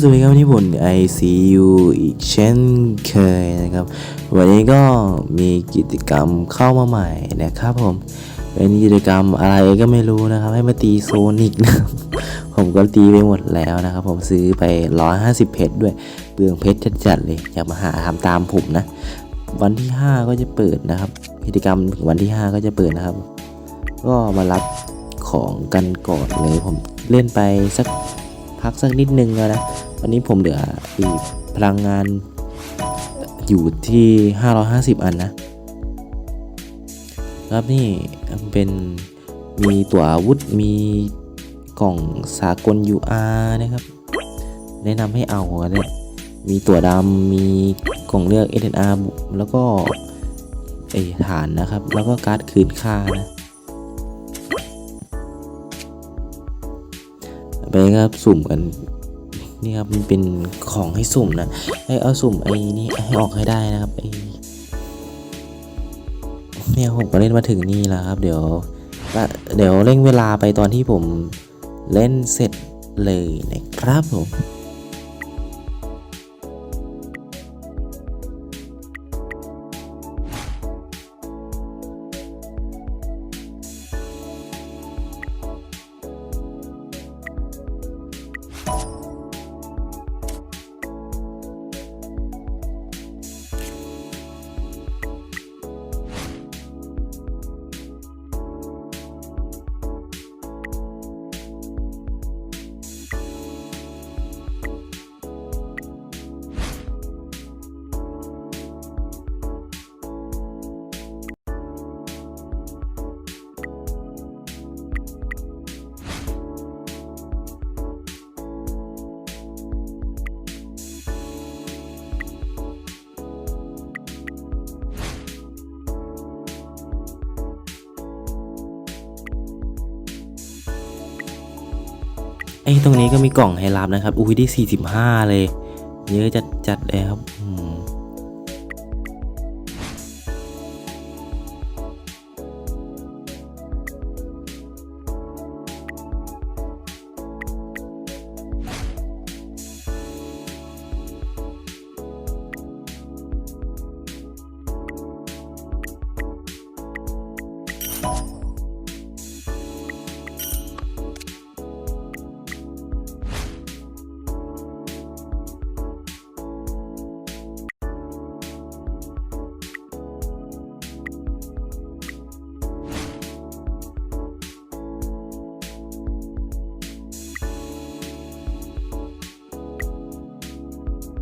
สวัสดีครับวันนี้ผม ICU อีกเช่นเคยนะครับ วันนี้ก็มีกิจกรรมเข้ามาใหม่นะครับผม เป็นกิจกรรมอะไรก็ไม่รู้นะครับ ให้มาตีโซนิกนะครับผมก็ตีไปหมดแล้วนะครับ ผมซื้อไป 150 เพชรด้วยเปลืองเพชรจัดๆเลยอย่ามาหาทำตามผมนะ วันที่ 5 ก็จะเปิดนะครับ กิจกรรมวันที่ 5 ก็จะเปิดนะครับ ก็มารับของกันก่อนเลยผมเล่นไปสักพักสักนิดนึงแล้วนะ วันนี้ผมเหลืออีกพลังงานอยู่ที่ 550 อันนะ ครับนี่เป็นมีตัวอาวุธมีกล่องสากล UR นะครับ แนะนำให้เอาเนี่ยมีตัวดำมีกล่องเลือก SNR แล้วก็ไอฐานนะครับ แล้วก็การ์ดคืนค่านะไปครับสุ่มกัน นี่ครับมันเป็นของให้สุ่มนะให้เอาสุ่มไอ้นี่ให้ออกให้ได้นะครับไอ้เนี่ยผมก็เล่นมาถึงนี่แล้วครับ เดี๋ยวเดี๋ยวเร่งเวลาไปตอนที่ผมเล่นเสร็จเลยนะครับผม ไอ้ตรงนี้ก็มีกล่องไฮรับนะครับ อุ้ยได้ 45 เลย เยอะจัดจัดเลยครับ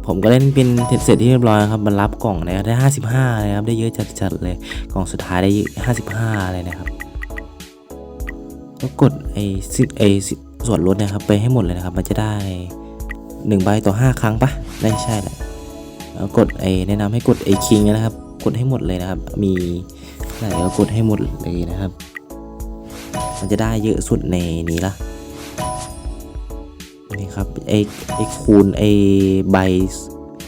ผมก็เล่นเป็นเสร็จที่เรียบร้อยครับมันรับกล่องนะครับได้ 55เลยครับได้เยอะจัดจัดเลยกล่องสุดท้ายได้ 55เลยนะครับก็กดไอ้สิไอ้สิส่วนลดนะครับไปให้หมดเลยนะครับมันจะได้1ใบต่อ 5 ครั้งปะไม่ใช่แหละแล้วกดไอ้แนะนำให้กดไอ้คิงนะครับ กดให้หมดเลยนะครับ มีอะไหนก็กดให้หมดเลยนะครับ มันจะได้เยอะสุดในนี้ละ นี่ครับไอ้ไอ้คูณไอ้ใบ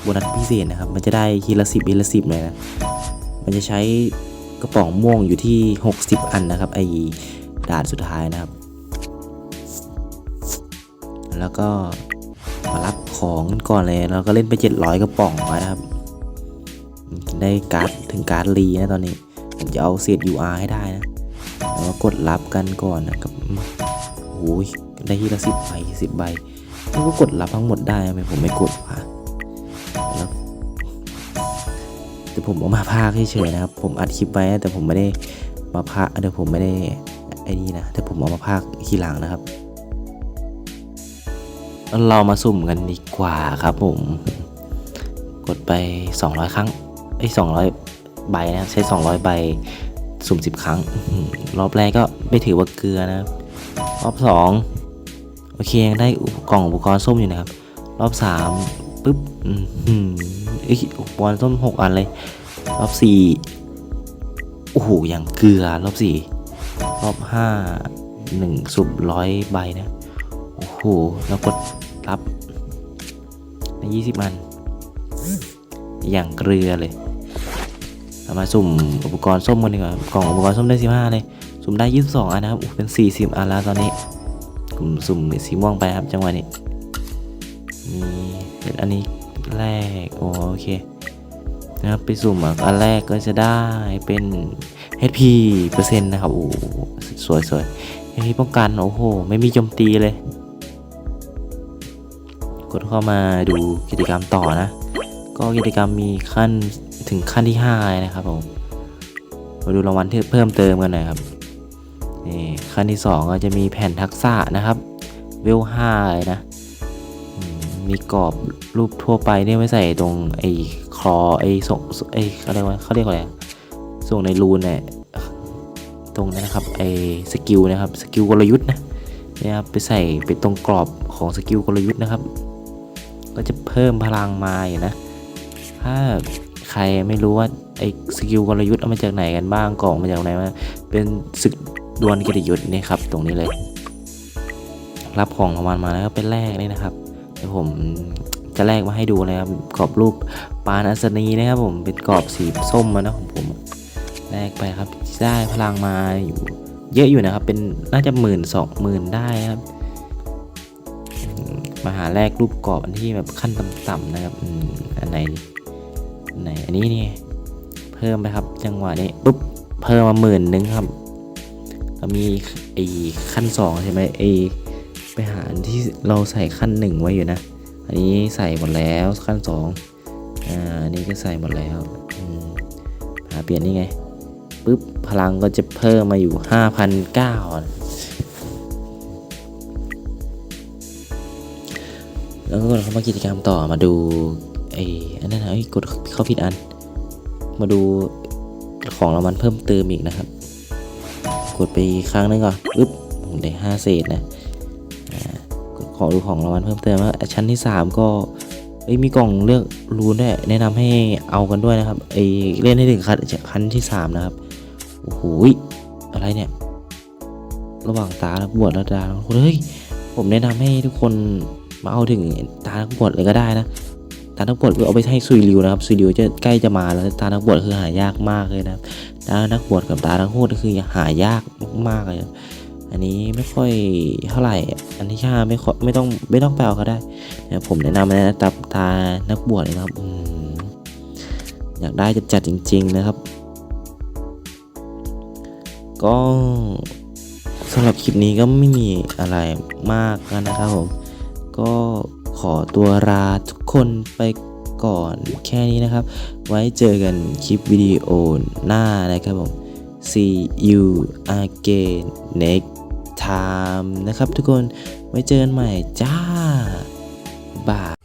โบนัสพิเศษนะครับ มันจะได้ทีละสิบทีละสิบเลยนะ มันจะใช้กระป๋องม่วงอยู่ที่ 60 อันนะครับ ไอ้ด่านสุดท้ายนะครับ แล้วก็มารับของกันก่อนเลยแล้วก็เล่นไป 700 กระป๋องมานะครับ ได้การ์ดถึงการ์ดรีนะตอนนี้ ผมจะเอาเศษ UR ให้ได้นะแล้วก็กดรับกันก่อนนะครับโอ้ยได้ทีละสิบใบสิบใบ แล้วก็กดรับทั้งหมดได้ทำไมผมไม่กดวะแล้วแต่ผมเอามาพากเฉยๆนะครับ ผมอัดคลิปไว้แต่ผมไม่ได้มาพากเดี๋ยวผมไม่ได้ไอ้นี่นะแต่ผมเอามาพากทีหลังนะครับ เรามาสุ่มกันดีกว่าครับผม กดไป 200 ครั้งไอ้200 ใบนะใช้ 200 ใบสุ่ม 10 ครั้ง รอบแรกก็ไม่ถือว่าเกลือนะ รอบ 2 โอเคยังได้กล่องอุปกรณ์ส้มอยู่นะครับ รอบ3ปุ๊บอืมเอ้ยอุปกรณ์ส้ม6อันเลย รอบ4โอ้โหอย่างเกลือรอบ4รอบ5 1สุ่มร้อยใบนะโอ้โหแล้วกดรับใน20อัน อย่างเกลือเลยเอามาสุ่มอุปกรณ์ส้มกันดีกว่ากล่องอุปกรณ์ส้มได้15เลย สุ่มได้22อันนะครับอุ๊ยเป็น40อันแล้วตอนนี้ ผมสุ่มสีม่วงไปครับจังหวะนี้มีเป็นอันนี้แรกโอเคนะครับไปสุ่มอะอันแรกก็จะได้เป็น HP เปอร์เซ็นต์นะครับโอ้สวยสวย HP ป้องกันโอ้โหไม่มีโจมตีเลย กดเข้ามาดูกิจกรรมต่อนะ ก็กิจกรรมมีขั้นถึงขั้นที่5นะครับผมมาดูรางวัลที่เพิ่มเติมกันหน่อยครับ นี่ขั้นที่2ก็จะมีแผ่นทักษะนะครับเวล5เลยนะมีกรอบรูปทั่วไปเนี่ยไว้ใส่ตรงไอ้คลอไอ้ส่งไอ้เขาเรียกว่าเขาเรียกว่าอะไรส่งในรูนเนี่ยตรงนั้นนะครับไอ้สกิลนะครับสกิลกลยุทธ์นะนี่ครับไปใส่ไปตรงกรอบของสกิลกลยุทธ์นะครับ ก็จะเพิ่มพลังมาอยู่นะ ถ้าใครไม่รู้ว่าไอ้สกิลกลยุทธ์เอามาจากไหนกันบ้างกล่องมาจากไหนมาเป็นศึก ดวลกิตยุทธ์นี่ครับตรงนี้เลย รับของรางวัลมาแล้วก็เป็นแรกนี่นะครับเดี๋ยวผมจะแลกมาให้ดูนะครับกรอบรูปปานอัศนีนะครับผมเป็นกรอบสีส้มมานะของผมแลกไปครับได้พลังมาอยู่เยอะอยู่นะครับ เป็นน่าจะหมื่นสองหมื่นได้ครับ มาหาแรกรูปกรอบอันที่แบบขั้นต่ำๆนะครับอันไหนอันไหนอันนี้นี่เพิ่มไปครับจังหวะนี้ปุ๊บเพิ่มมาหมื่นหนึ่งครับ เรามีไอ้ขั้นสองใช่ไหมไอ้ไปหาที่เราใส่ขั้นหนึ่งไว้อยู่นะ อันนี้ใส่หมดแล้วขั้นสองอ่าอันนี้ก็ใส่หมดแล้วหาเปลี่ยนนี่ไงปุ๊บพลังก็จะเพิ่มมาอยู่ห้าพันเก้าแล้วก็เข้ามากิจกรรมต่อมาดูไอ้อันนั้นนะเอ้กดเข้าผิดอัน มาดูของรางวัลเพิ่มเติมอีกนะครับ กดไปอีกครั้งหนึงก่อนปึ๊บผมได้ห้าเศษนะกดขอดูของรางวัลเพิ่มเติมว่าชั้นที่ 3 ก็เอ้ยมีกล่องเลือกรูนด้วยแนะนำให้เอากันด้วยนะครับไอเล่นให้ถึงขั้นขั้นที่ 3 นะครับโอ้โหอะไรเนี่ย ระหว่างตาและบวชและตาแล้วเฮ้ยผมแนะนำให้ทุกคนมาเอาถึงตานักบวชเลยก็ได้นะ ตานักบวชเอาไปให้ซุยริวนะครับซุยริวจะใกล้จะมาแล้วตานักบวชคือหายากมากเลยนะตานักบวชกับตานักโทษคือหายากมากๆเลยนะอันนี้ไม่ค่อยเท่าไหร่ อันที่ห้าไม่ค่อยไม่ต้องไม่ต้องไปเอาก็ได้นะผมแนะนำนะตับตานักบวชนะครับอยากได้จะจัดจริง ๆนะครับ ก็สำหรับคลิปนี้ก็ไม่มีอะไรมากนะครับผมก็ ขอตัวลาทุกคนไปก่อนแค่นี้นะครับ ไว้เจอกันคลิปวิดีโอหน้านะครับผม see you again next time นะครับทุกคนไว้เจอกันใหม่จ้าบาย